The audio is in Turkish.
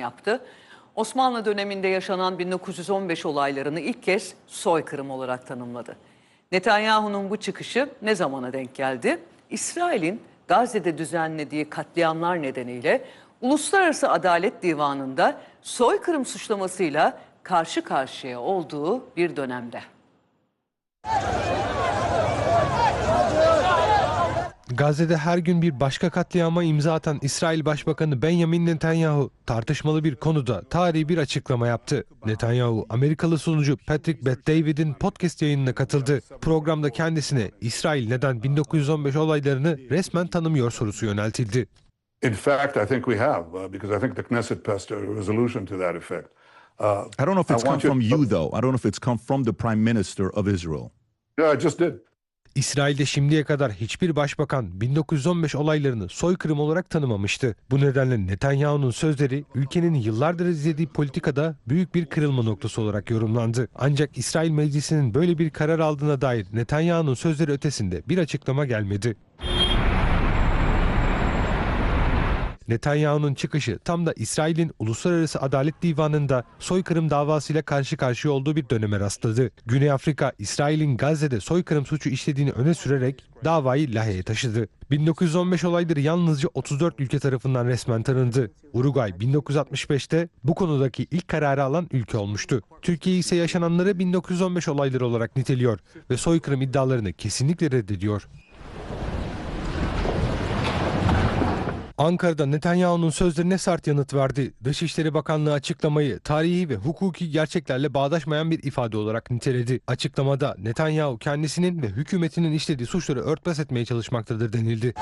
yaptı. Osmanlı döneminde yaşanan 1915 olaylarını ilk kez soykırım olarak tanımladı. Netanyahu'nun bu çıkışı ne zamana denk geldi? İsrail'in Gazze'de düzenlediği katliamlar nedeniyle Uluslararası Adalet Divanı'nda soykırım suçlamasıyla karşı karşıya olduğu bir dönemde. Gazze'de her gün bir başka katliama imza atan İsrail Başbakanı Benjamin Netanyahu tartışmalı bir konuda tarihi bir açıklama yaptı. Netanyahu, Amerikalı sunucu Patrick Bet-David'in podcast yayınına katıldı. Programda kendisine İsrail neden 1915 olaylarını resmen tanımıyor sorusu yöneltildi. In fact, I think we have, uh, because I think the Knesset passed a resolution to that effect. Uh, I don't know if it's come from you, though. I don't know if it's come from the prime minister of Israel. Yeah, I just did. İsrail'de şimdiye kadar hiçbir başbakan 1915 olaylarını soykırım olarak tanımamıştı. Bu nedenle Netanyahu'nun sözleri ülkenin yıllardır izlediği politikada büyük bir kırılma noktası olarak yorumlandı. Ancak İsrail Meclisi'nin böyle bir karar aldığına dair Netanyahu'nun sözleri ötesinde bir açıklama gelmedi. Netanyahu'nun çıkışı tam da İsrail'in Uluslararası Adalet Divanı'nda soykırım davasıyla karşı karşıya olduğu bir döneme rastladı. Güney Afrika, İsrail'in Gazze'de soykırım suçu işlediğini öne sürerek davayı Lahey'e taşıdı. 1915 olayları yalnızca 34 ülke tarafından resmen tanındı. Uruguay 1965'te bu konudaki ilk kararı alan ülke olmuştu. Türkiye ise yaşananları 1915 olayları olarak niteliyor ve soykırım iddialarını kesinlikle reddediyor. Ankara'da Netanyahu'nun sözlerine sert yanıt verdi. Dışişleri Bakanlığı açıklamayı tarihi ve hukuki gerçeklerle bağdaşmayan bir ifade olarak niteledi. Açıklamada Netanyahu kendisinin ve hükümetinin işlediği suçları örtbas etmeye çalışmaktadır denildi.